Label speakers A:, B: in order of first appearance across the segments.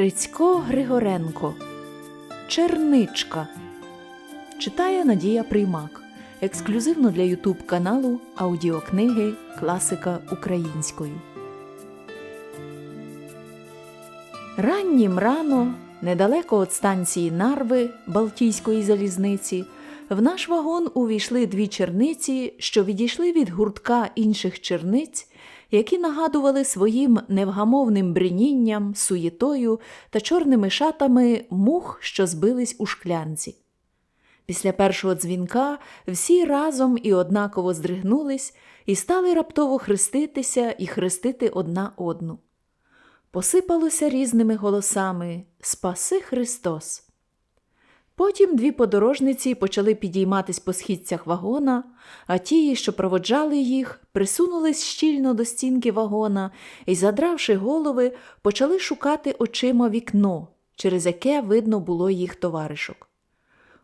A: Грицько Григоренко Черничка Читає Надія Приймак. Ексклюзивно для Ютуб каналу аудіокниги Класика українською. Раннім рано, недалеко від станції Нарви Балтійської залізниці, в наш вагон увійшли дві черниці, що відійшли від гуртка інших черниць, які нагадували своїм невгамовним бринінням, суєтою та чорними шатами мух, що збились у шклянці. Після першого дзвінка всі разом і однаково здригнулись і стали раптово хреститися і хрестити одна одну. Посипалося різними голосами Спаси Христос. Потім дві подорожниці почали підійматись по східцях вагона, а ті, що проводжали їх, присунулись щільно до стінки вагона і, задравши голови, почали шукати очима вікно, через яке видно було їх товаришок.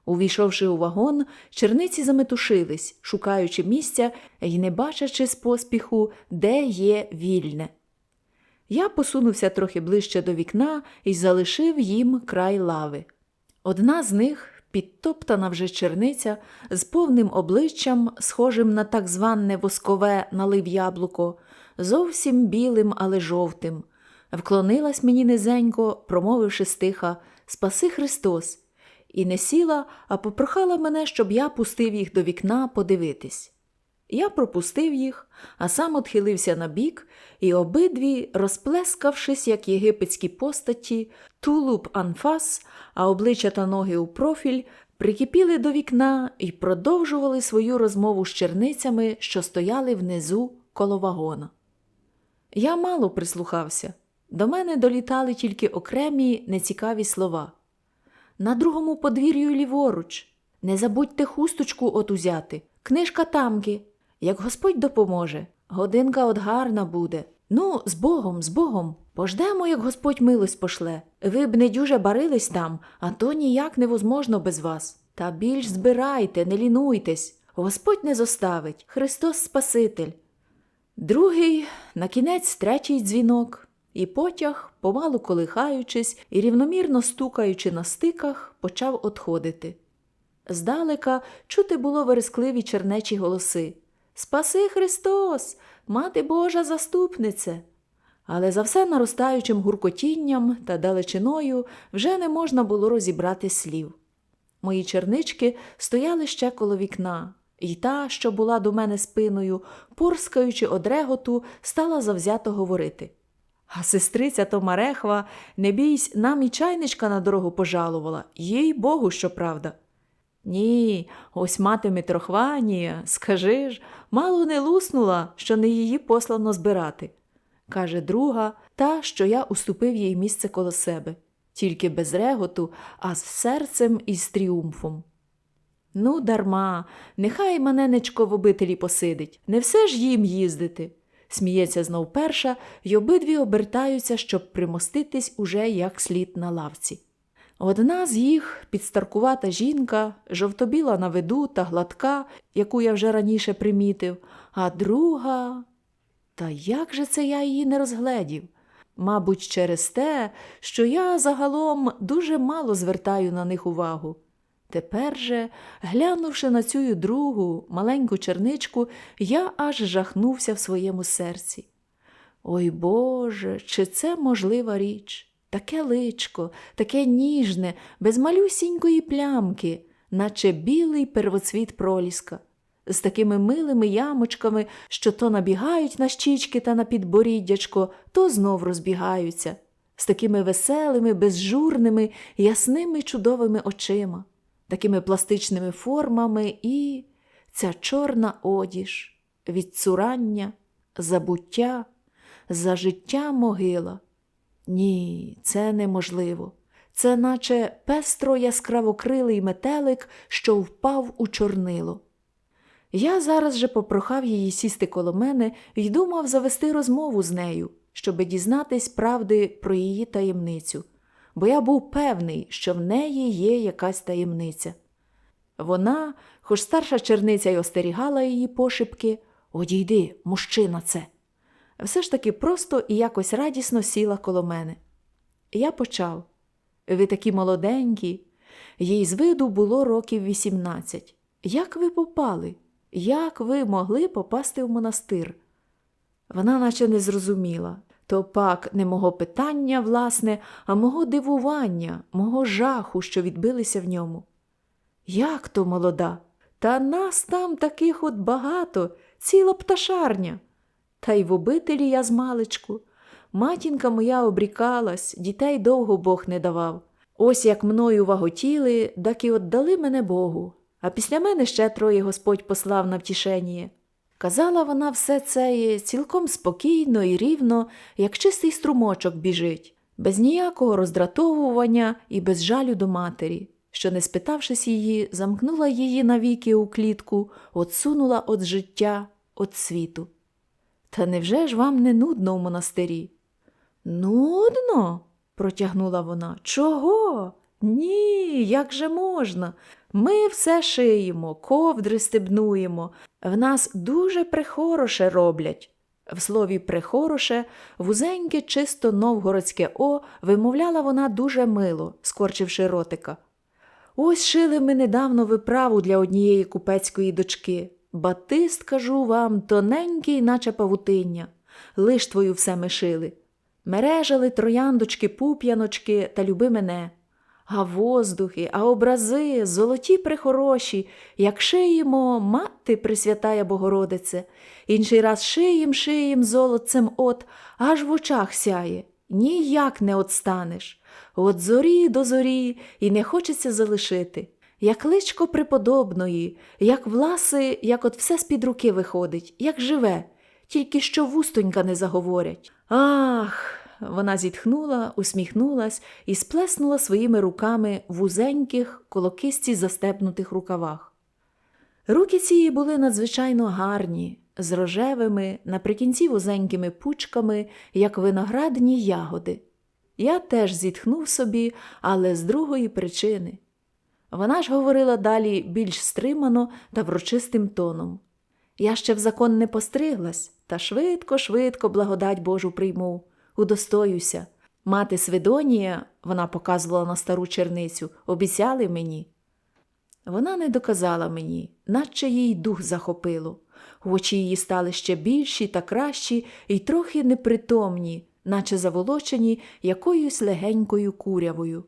A: Увійшовши у вагон, черниці заметушились, шукаючи місця і не бачачи з поспіху, де є вільне. Я посунувся трохи ближче до вікна і залишив їм край лави. Одна з них, підтоптана вже черниця, з повним обличчям, схожим на так зване воскове налив яблуко, зовсім білим, але жовтим, вклонилась мені низенько, промовивши стиха Спаси Христос, і не сіла, а попрохала мене, щоб я пустив їх до вікна подивитись. Я пропустив їх, а сам отхилився на бік, і обидві, розплескавшись, як єгипетські постаті, тулуб анфас, а обличчя та ноги у профіль, прикипіли до вікна і продовжували свою розмову з черницями, що стояли внизу коло вагона. Я мало прислухався. До мене долітали тільки окремі нецікаві слова. На другому подвір'ю ліворуч. Не забудьте хусточку от узяти. Книжка тамки. Як Господь допоможе, годинка от гарна буде. Ну, з Богом, з Богом. Пождемо, як Господь милость пошле. Ви б не дюже барились там, а то ніяк невозможно без вас. Та більш збирайте, не лінуйтесь. Господь не зоставить, Христос Спаситель. Другий, на кінець третій дзвінок, і потяг, помалу колихаючись і рівномірно стукаючи на стиках, почав отходити. Здалека чути було верескливі чернечі голоси Спаси Христос, Мати Божа заступнице. Але за все наростаючим гуркотінням та далечиною вже не можна було розібрати слів. Мої чернички стояли ще коло вікна, і та, що була до мене спиною, порскаючи одреготу, стала завзято говорити. А сестриця Томарехва, не бійсь, нам і чайничка на дорогу пожалувала, їй Богу, щоправда. Ні, ось мати Митрохванія, скажи ж, мало не луснула, що не її послано збирати, каже друга, та, що я уступив їй місце коло себе, тільки без реготу, а з серцем і з тріумфом. Ну, дарма, нехай маненечко в обителі посидить, не все ж їм їздити. Сміється знов перша, й обидві обертаються, щоб примоститись уже як слід на лавці. Одна з їх підстаркувата жінка, жовтобіла на виду та гладка, яку я вже раніше примітив, а друга. Та як же це я її не розгледів? Мабуть, через те, що я загалом дуже мало звертаю на них увагу. Тепер же, глянувши на цю другу маленьку черничку, я аж жахнувся в своєму серці. Ой Боже, чи це можлива річ? Таке личко, таке ніжне, без малюсінької плямки, наче білий первоцвіт проліска, з такими милими ямочками, що то набігають на щічки та на підборіддячко, то знов розбігаються, з такими веселими, безжурними, ясними чудовими очима, такими пластичними формами і ця чорна одіж, відцурання, забуття, за життя могила. Ні, це неможливо. Це наче пестро яскравокрилий метелик, що впав у чорнило. Я зараз же попрохав її сісти коло мене і думав завести розмову з нею, щоби дізнатись правди про її таємницю, бо я був певний, що в неї є якась таємниця. Вона, хоч старша черниця й остерігала її пошепки, одійди, мужчина це все ж таки просто і якось радісно сіла коло мене. Я почав. Ви такі молоденькі. Їй з виду було років 18. Як ви попали? Як ви могли попасти в монастир? Вона наче не зрозуміла. То пак не мого питання, власне, а мого дивування, мого жаху, що відбилися в ньому. Як то молода? Та нас там таких от багато, ціла пташарня. Та й в обителі я з маличку. Матінка моя обрікалась, дітей довго Бог не давав. Ось як мною ваготіли, так і отдали мене Богу, а після мене ще троє Господь послав на втішення. Казала вона все це цілком спокійно і рівно, як чистий струмочок біжить, без ніякого роздратовування і без жалю до матері, що, не спитавшись її, замкнула її навіки у клітку, отсунула від життя, від світу. Та невже ж вам не нудно в монастирі? Нудно? протягнула вона. Чого? Ні, як же можна? Ми все шиємо, ковдри стебнуємо. В нас дуже прихороше роблять. В слові прихороше вузеньке, чисто новгородське О вимовляла вона дуже мило, скорчивши ротика. Ось шили ми недавно виправу для однієї купецької дочки. Батист, кажу вам, тоненький, наче павутиння. Лиштвою все ми шили. Мережали трояндочки, пуп'яночки та люби мене. А воздухи, а образи, золоті прихороші, як шиємо, мати Пресвятая Богородице, інший раз шиєм, шиєм золотцем от, аж в очах сяє. Ніяк не отстанеш. От зорі до зорі і не хочеться залишити. Як личко преподобної, як власи, як от все з-під руки виходить, як живе, тільки що вустонька не заговорять. Ах. Вона зітхнула, усміхнулась і сплеснула своїми руками в узеньких, колокисті застепнутих рукавах. Руки цієї були надзвичайно гарні, з рожевими, наприкінці вузенькими пучками, як виноградні ягоди. Я теж зітхнув собі, але з другої причини. Вона ж говорила далі більш стримано та врочистим тоном. Я ще в закон не постриглась, та швидко, швидко благодать Божу прийму удостоюся. Мати Свидонія, вона показувала на стару черницю, обіцяли мені. Вона не доказала мені, наче їй дух захопило. Очі її стали ще більші та кращі і трохи непритомні, наче заволочені якоюсь легенькою курявою.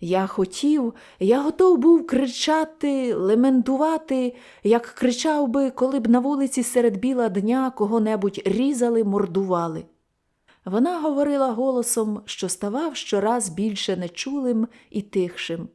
A: Я хотів, я готов був кричати, лементувати, як кричав би, коли б на вулиці серед біла дня кого-небудь різали, мордували. Вона говорила голосом, що ставав щораз більше нечулим і тихшим.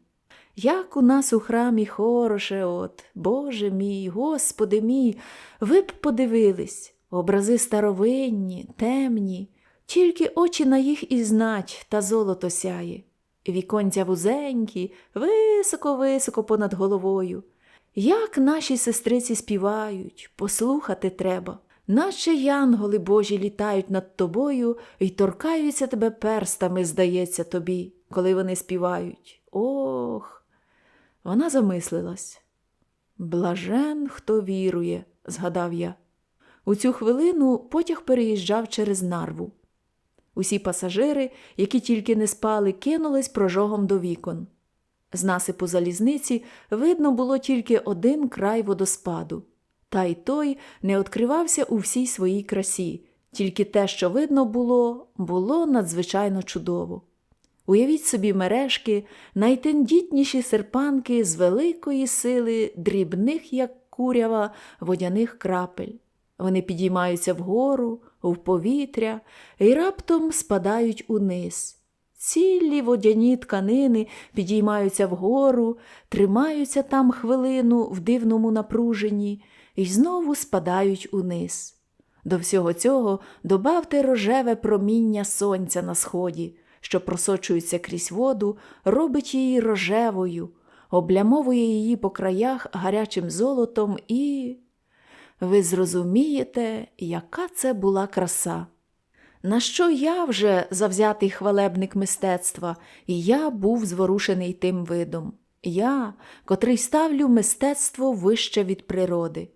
A: Як у нас у храмі хороше, от, Боже мій, Господи мій, ви б подивились, образи старовинні, темні, тільки очі на їх і знать та золото сяє. Віконця вузенькі, високо-високо понад головою. Як наші сестриці співають, послухати треба наче янголи Божі літають над тобою і торкаються тебе перстами, здається тобі, коли вони співають. Ох. Вона замислилась. Блажен, хто вірує, згадав я. У цю хвилину потяг переїжджав через нарву. Усі пасажири, які тільки не спали, кинулись прожогом до вікон. З насипу залізниці видно було тільки один край водоспаду та й той не відкривався у всій своїй красі, тільки те, що видно було, було надзвичайно чудово. Уявіть собі мережки, найтендітніші серпанки з великої сили, дрібних, як курява, водяних крапель. Вони підіймаються вгору, в повітря і раптом спадають униз. Цілі водяні тканини підіймаються вгору, тримаються там хвилину в дивному напруженні, і знову спадають униз. До всього цього добавте рожеве проміння сонця на сході, що просочується крізь воду, робить її рожевою, облямовує її по краях гарячим золотом і. Ви зрозумієте, яка це була краса. На що я вже завзятий хвалебник мистецтва, і я був зворушений тим видом. Я, котрий ставлю мистецтво вище від природи.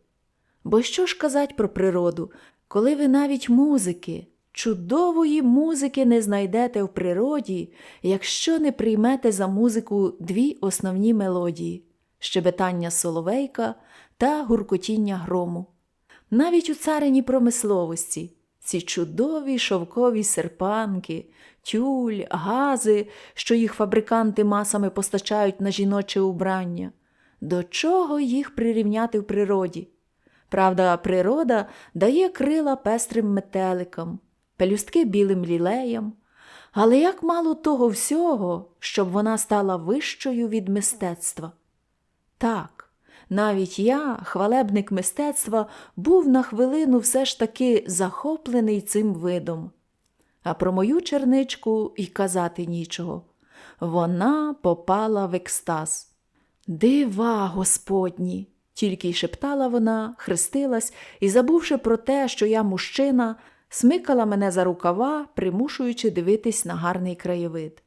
A: Бо що ж казать про природу, коли ви навіть музики, Чудової музики не знайдете в природі, якщо не приймете за музику дві основні мелодії щебетання соловейка та гуркотіння грому. Навіть у царині промисловості ці чудові шовкові серпанки, тюль, гази, що їх фабриканти масами постачають на жіноче убрання. До чого їх прирівняти в природі? Правда, природа дає крила пестрим метеликам, пелюстки білим лілеям, але як мало того всього, щоб вона стала вищою від мистецтва. Так, навіть я, хвалебник мистецтва, був на хвилину все ж таки захоплений цим видом. А про мою черничку й казати нічого. Вона попала в екстаз. Дива Господні! тільки й шептала вона, хрестилась і, забувши про те, що я мужчина, смикала мене за рукава, примушуючи дивитись на гарний краєвид.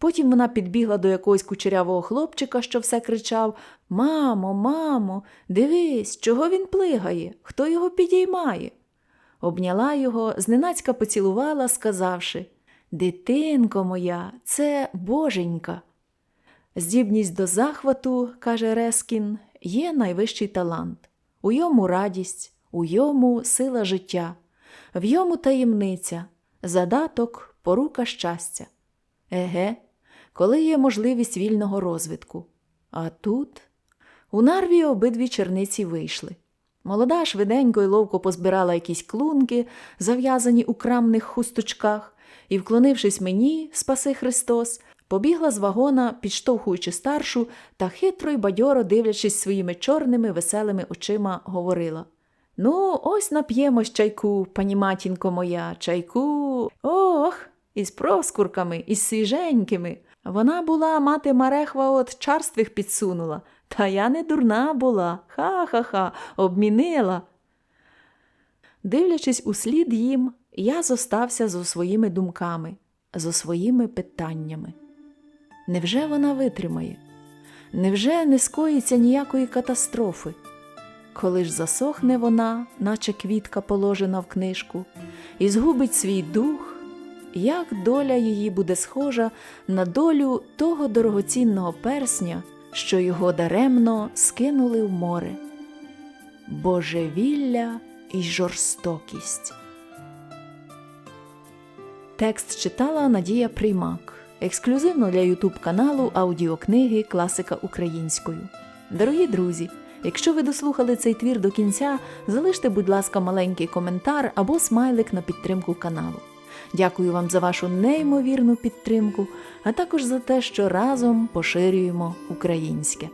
A: Потім вона підбігла до якогось кучерявого хлопчика, що все кричав Мамо, мамо, дивись, чого він плигає, хто його підіймає. Обняла його, зненацька поцілувала, сказавши Дитинко моя, це боженька. Здібність до захвату, каже Рескін, є найвищий талант. У йому радість, у йому сила життя, в йому таємниця, задаток, порука щастя. Еге, коли є можливість вільного розвитку. А тут у нарві обидві черниці вийшли. Молода швиденько й ловко позбирала якісь клунки, зав'язані у крамних хусточках, і, вклонившись мені, спаси Христос, побігла з вагона, підштовхуючи старшу та хитро й бадьоро дивлячись своїми чорними веселими очима, говорила Ну, ось нап'ємось чайку, пані матінко моя, чайку. Ох, із проскурками, із свіженькими. Вона була, мати Марехва от чарствих підсунула, та я не дурна була. Ха-ха-ха, обмінила. Дивлячись у слід їм, я зостався зо своїми думками, зо своїми питаннями. Невже вона витримає? Невже не скоїться ніякої катастрофи? Коли ж засохне вона, наче квітка положена в книжку, і згубить свій дух, як доля її буде схожа на долю того дорогоцінного персня, що його даремно скинули в море? Божевілля і жорстокість. Текст читала Надія Приймак. Ексклюзивно для Ютуб каналу аудіокниги Класика українською. Дорогі друзі! Якщо ви дослухали цей твір до кінця, залиште, будь ласка, маленький коментар або смайлик на підтримку каналу. Дякую вам за вашу неймовірну підтримку, а також за те, що разом поширюємо українське.